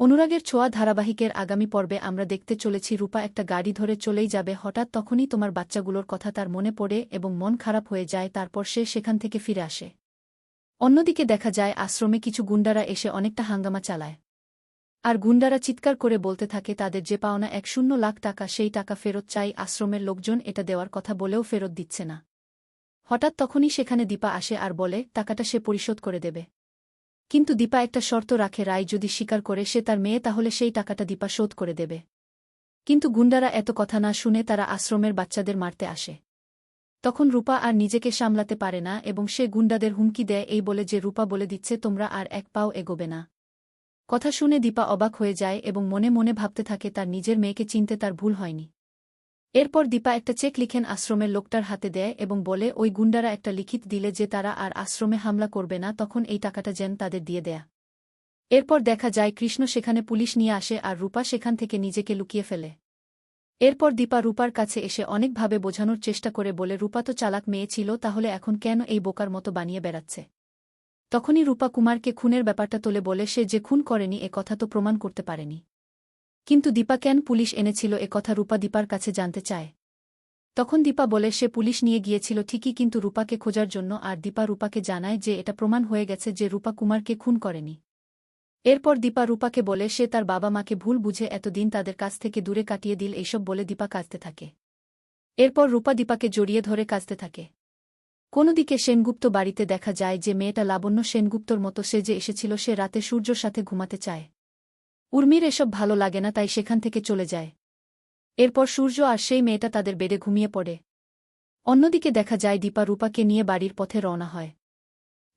অনুরাগের ছোঁয়া ধারাবাহিকের আগামী পর্বে আমরা দেখতে চলেছি রূপা একটা গাড়ি ধরে চলেই যাবে, হঠাৎ তখনই তোমার বাচ্চাগুলোর কথা তার মনে পড়ে এবং মন খারাপ হয়ে যায়, তারপর সে সেখান থেকে ফিরে আসে। অন্যদিকে দেখা যায়, আশ্রমে কিছু গুন্ডারা এসে অনেকটা হাঙ্গামা চালায়। আর গুন্ডারা চিৎকার করে বলতে থাকে, তাদের যে পাওনা এক শূন্য লাখ টাকা, সেই টাকা ফেরত চাই, আশ্রমের লোকজন এটা দেওয়ার কথা বলেও ফেরত দিচ্ছে না। হঠাৎ তখনই সেখানে দীপা আসে আর বলে, টাকাটা সে পরিশোধ করে দেবে। কিন্তু দীপা একটা শর্ত রাখে রায় যদি স্বীকার করে সে তার মেয়ে, তাহলে সেই টাকাটা দীপা শোধ করে দেবে। কিন্তু গুন্ডারা এত কথা না শুনে তারা আশ্রমের বাচ্চাদের মারতে আসে। তখন রূপা আর নিজেকে সামলাতে পারে না এবং সে গুন্ডাদের হুমকি দেয়, এই বলে যে রূপা বলে দিচ্ছে, তোমরা আর এক পাও এগোবে না। কথা শুনে দীপা অবাক হয়ে যায় এবং মনে মনে ভাবতে থাকে, তার নিজের মেয়েকে চিনতে তার ভুল হয়নি। এরপর দীপা একটা চেক লিখেন আশ্রমের লোকটার হাতে দেয় এবং বলে, ওই গুন্ডারা একটা লিখিত দিলে যে তারা আর আশ্রমে হামলা করবে না, তখন এই টাকাটা যেন তাদের দিয়ে দেয়া। এরপর দেখা যায় কৃষ্ণ সেখানে পুলিশ নিয়ে আসে আর রূপা সেখান থেকে নিজেকে লুকিয়ে ফেলে। এরপর দীপা রূপার কাছে এসে অনেকভাবে বোঝানোর চেষ্টা করে বলে, রূপা তো চালাক মেয়ে ছিল, তাহলে এখন কেন এই বোকার মতো বানিয়ে বেড়াচ্ছে? তখনই রূপা কুমারকে খুনের ব্যাপারটা তোলে বলে, সে যে খুন করেনি, এ কথা তো প্রমাণ করতে পারেনি। কিন্তু দীপা কেন পুলিশ এনেছিল এ কথা রূপা দীপার কাছে জানতে চায়। তখন দীপা বলে, সে পুলিশ নিয়ে গিয়েছিল ঠিকই কিন্তু রূপাকে খোঁজার জন্য, আর দীপা রূপাকে জানায় যে এটা প্রমাণ হয়ে গেছে যে রূপা কুমারকে খুন করেনি। এরপর দীপা রূপাকে বলে, সে তার বাবা মাকে ভুল বুঝে এতদিন তাদের কাছ থেকে দূরে কাটিয়ে দিল, এইসব বলে দীপা কাঁদতে থাকে। এরপর রূপা দীপাকে জড়িয়ে ধরে কাঁদতে থাকে। কোনোদিকে সেনগুপ্ত বাড়িতে দেখা যায় যে মেয়েটা লাবণ্য সেনগুপ্তর মতো সে যে এসেছিল, সে রাতে সূর্যর সাথে ঘুমাতে চায়। উর্মির এসব ভালো লাগে না, তাই সেখান থেকে চলে যায়। এরপর সূর্য আর সেই মেয়েটা তাদের বেডে ঘুমিয়ে পড়ে। অন্যদিকে দেখা যায় দীপা রূপাকে নিয়ে বাড়ির পথে রওনা হয়।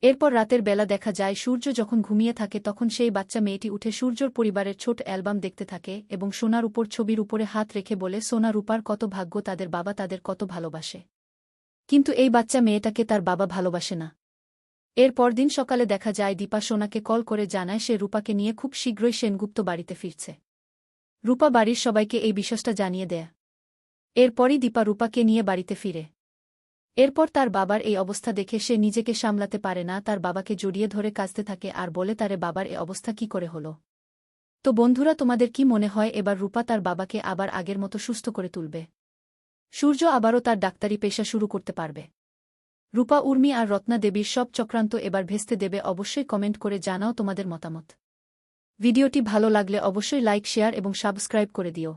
এরপর রাতের বেলা দেখা যায় সূর্য যখন ঘুমিয়ে থাকে, তখন সেই বাচ্চা মেয়েটি উঠে সূর্যর পরিবারের ছোট অ্যালবাম দেখতে থাকে এবং সোনার উপর ছবির উপরে হাত রেখে বলে, সোনা রূপার কত ভাগ্য, তাদের বাবা তাদের কত ভালোবাসে। কিন্তু এই বাচ্চা মেয়েটাকে তার বাবা ভালোবাসে না। এর পরদিন সকালে দেখা যায় দীপা সোনাকে কল করে জানায় সে রূপাকে নিয়ে খুব শীঘ্রই সেনগুপ্ত বাড়িতে ফিরছে। রূপা বাড়ির সবাইকে এই বিশ্বাসটা জানিয়ে দেয়। এরপরই দীপা রূপাকে নিয়ে বাড়িতে ফিরে। এরপর তার বাবার এই অবস্থা দেখে সে নিজেকে সামলাতে পারে না, তার বাবাকে জড়িয়ে ধরে কাঁদতে থাকে, আর বলে, তারে বাবার এ অবস্থা কি করে হল? তো বন্ধুরা, তোমাদের কি মনে হয়, এবার রূপা তার বাবাকে আবার আগের মতো সুস্থ করে তুলবে? সূর্য আবারও তার ডাক্তারি পেশা শুরু করতে পারবে। রূপা, উর্মি আর রত্না দেবীর সব চক্রান্ত এবার ভেস্তে দেবে, অবশ্যই কমেন্ট করে জানাও তোমাদের মতামত। ভিডিওটি ভালো লাগলে অবশ্যই লাইক, শেয়ার এবং সাবস্ক্রাইব করে দিও।